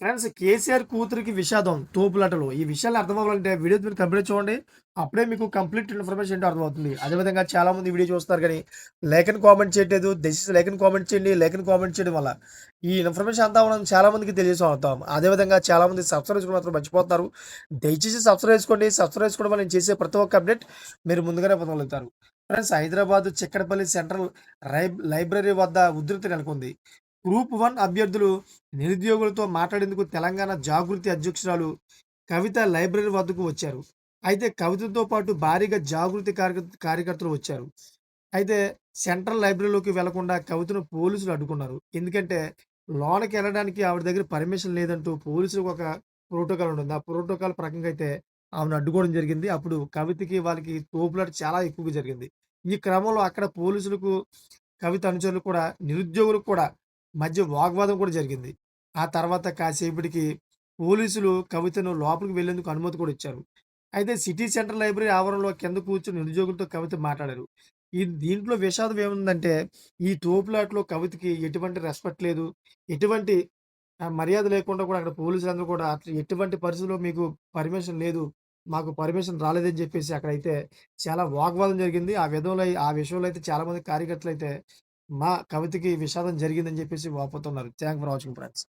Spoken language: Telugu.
ఫ్రెండ్స్ కేసీఆర్ కూతురికి విషాదం తోపులాటలు. ఈ విషయాలు అర్థమవ్వాలంటే వీడియో మీరు కంప్లీట్ చూడండి. అప్పుడే మీకు కంప్లీట్ ఇన్ఫర్మేషన్ ఏంటో అర్థమవుతుంది. అదేవిధంగా చాలామంది వీడియో చూస్తారు కానీ లైక్ కామెంట్ చేయట్లేదు. దయచేసి లేఖను కామెంట్ చేయండి. లైక్ కామెంట్ చేయడం వల్ల ఈ ఇన్ఫర్మేషన్ అంతా మనం చాలామందికి తెలియజేస్తాం. అదేవిధంగా చాలామంది సబ్స్క్రైబ్ చేసుకుని మాత్రం మర్చిపోతారు దయచేసి సబ్స్క్రైబ్ చేసుకోండి. సబ్స్క్రైబ్ చేసుకోవడం వల్ల నేను చేసే ప్రతి ఒక్క అప్డేట్ మీరు ముందుగానే పొందగలుగుతారు. Friends Hyderabad Chikkadpally central library వద్ద ఉధృతి నెలకొంది. గ్రూప్ వన్ అభ్యర్థులు నిరుద్యోగులతో మాట్లాడేందుకు తెలంగాణ జాగృతి అధ్యక్షురాలు కవిత లైబ్రరీ వద్దకు వచ్చారు. అయితే కవితతో పాటు భారీగా జాగృతి కార్యకర్తలు వచ్చారు. అయితే సెంట్రల్ లైబ్రరీలోకి వెళ్ళకుండా కవితను పోలీసులు అడ్డుకున్నారు. ఎందుకంటే లోనకి వెళ్ళడానికి ఆవిడ దగ్గర పర్మిషన్ లేదంటూ పోలీసులకు ఒక ప్రోటోకాల్ ఉంటుంది. ఆ ప్రోటోకాల్ ప్రకంగా అయితే ఆమెను అడ్డుకోవడం జరిగింది. అప్పుడు కవితకి వాళ్ళకి తోపులాట చాలా ఎక్కువగా జరిగింది. ఈ క్రమంలో అక్కడ పోలీసులకు కవిత అనుచరులు కూడా నిరుద్యోగులకు కూడా మధ్య వాగ్వాదం కూడా జరిగింది. ఆ తర్వాత కాసేపటికి పోలీసులు కవితను లోపలికి వెళ్ళేందుకు అనుమతి కూడా ఇచ్చారు. అయితే సిటీ సెంటర్ లైబ్రరీ ఆవరణలో కింద కూర్చుని నిరుద్యోగులతో కవిత మాట్లాడారు. ఈ దీంట్లో విషాదం ఏముందంటే ఈ తోపులాటలో కవితకి ఎటువంటి రెస్పెక్ట్ లేదు. ఎటువంటి మర్యాద లేకుండా కూడా అక్కడ పోలీసులందరూ కూడా అట్లా ఎటువంటి పరిస్థితిలో మీకు పర్మిషన్ లేదు. మాకు పర్మిషన్ రాలేదని చెప్పేసి అక్కడైతే చాలా వాగ్వాదం జరిగింది. ఆ విధంలో ఆ విషయంలో అయితే చాలామంది కార్యకర్తలు అయితే మా కవితకి విషాదం జరిగిందని చెప్పేసి వాపోతున్నారు. Thank for watching friends.